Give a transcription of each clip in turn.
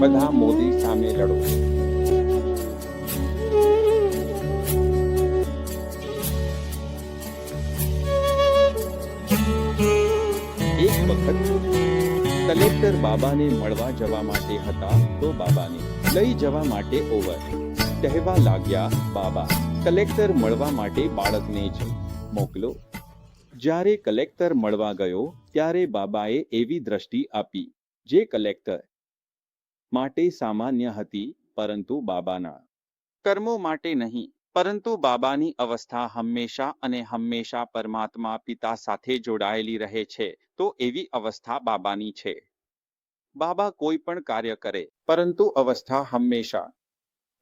બધા મોદી સામે લડો. એક વખત કલેક્ટર બાબાને મળવા જવા માટે હતા તો બાબાને લઈ જવા માટે ઓવર કહેવા લાગ્યા, બાબા, કલેક્ટર મળવા માટે બાળકને જ મોકલો. જ્યારે કલેક્ટર મળવા ગયો, ત્યારે બાબાએ એવી દ્રષ્ટિ આપી, જે કલેક્ટર માટે સામાન્ય હતી, પરંતુ બાબાના કર્મો માટે નહીં. પરંતુ બાબાની અવસ્થા હંમેશા અને હંમેશા પરમાત્મા પિતા સાથે જોડાયેલી રહે છે, તો એવી અવસ્થા બાબાની છે. બાબા કોઈ પણ કાર્ય કરે, પરંતુ અવસ્થા હંમેશા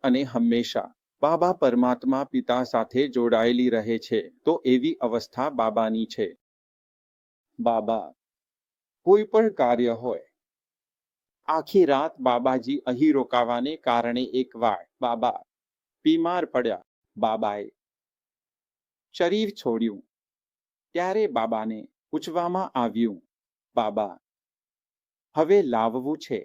અને હંમેશા બાબા પરમાત્મા પિતા સાથે જોડાયેલી રહે છે, તો એવી અવસ્થા બાબાની છે. બાબા કોઈ પણ કાર્ય હોય આખી રાત બાબાજી અહીં રોકાવાને કારણે એક વાર બાબા, બીમાર પડ્યા. બાબાએ શરીર છોડ્યું. ત્યારે બાબાને પૂછવામાં આવ્યું, બાબા, હવે લાવવું છે?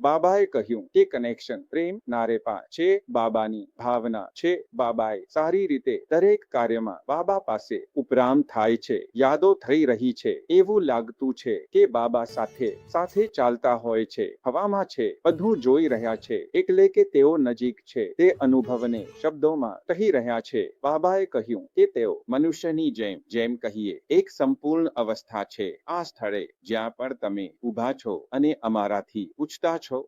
બાબાએ કહ્યું કે કનેક્શન પ્રેમ નારેપા છે, બાબાની ભાવના છે, બાબાએ સારી રીતે દરેક કાર્યમાં બાબા પાસે ઉપરામ થાય છે, યાદો થઈ રહી છે, એવું લાગતું છે કે બાબા સાથે સાથે ચાલતા હોય છે, હવામાં છે, બધું જોઈ રહ્યા છે, એટલે કે તેઓ નજીક છે, તે અનુભવને શબ્દોમાં કહી રહ્યા છે. બાબાએ કહ્યું કે તેઓ મનુષ્યની જેમ જેમ કહીએ, એક સંપૂર્ણ અવસ્થા છે. આ સ્થળે જ્યાં પણ તમે ઊભા છો અને અમારાથી પૂછતા છો?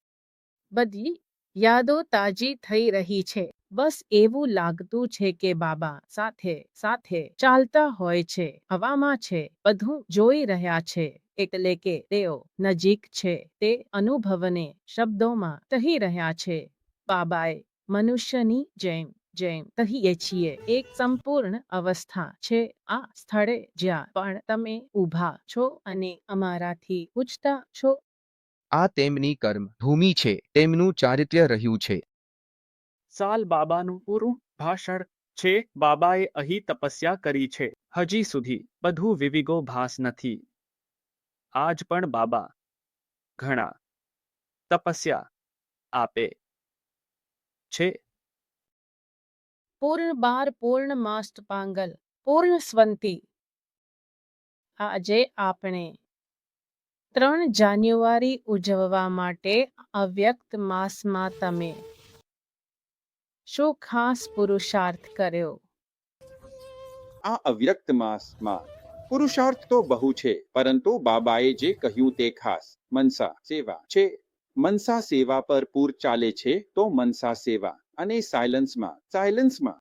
બધી યાદો તાજી થઈ રહી છે. બસ એવું લાગતું છે કે બાબા સાથે સાથે ચાલતા હોય છે, હવામાં છે, બધું જોઈ રહ્યા છે, એટલે કે તેઓ નજીક છે, તે અનુભવને શબ્દોમાં કહી રહ્યા છે. બાબાએ મનુષ્યની જેમ જેમ કહીએ છીએ, એક સંપૂર્ણ અવસ્થા છે આ સ્થળે જ્યાં પણ તમે ઊભા છો અને અમારાથી પૂછતા છો આ તેમની કર્મ ભૂમિ છે તેમનું ચારિત્ર્ય રહ્યું છે. સાલ બાબાનું પૂરું ભાષણ છે બાબાએ અહીં તપસ્યા કરી છે. હજી સુધી બધું વિવિગો ભાસ નથી. આજ પણ બાબા ઘણા તપસ્યા આપે છે. પૂર્ણ બાર પૂર્ણ માસ્ટ પાંગલ પૂર્ણ સ્વંતી. આજે આપણે ત્રણ જાન્યુઆરી ઉજવવા માટે અવ્યક્ત માસમાં તમે શું ખાસ પુરુષાર્થ કર્યો? આ અવ્યક્ત માસમાં પુરુષાર્થ તો બહુ છે, પરંતુ બાબાએ જે કહ્યું તે ખાસ. મનસા સેવા. છે, મનસા સેવા પર પૂર ચાલે છે, તો મનસા સેવા. અને સાયલન્સમાં સાયલન્સમાં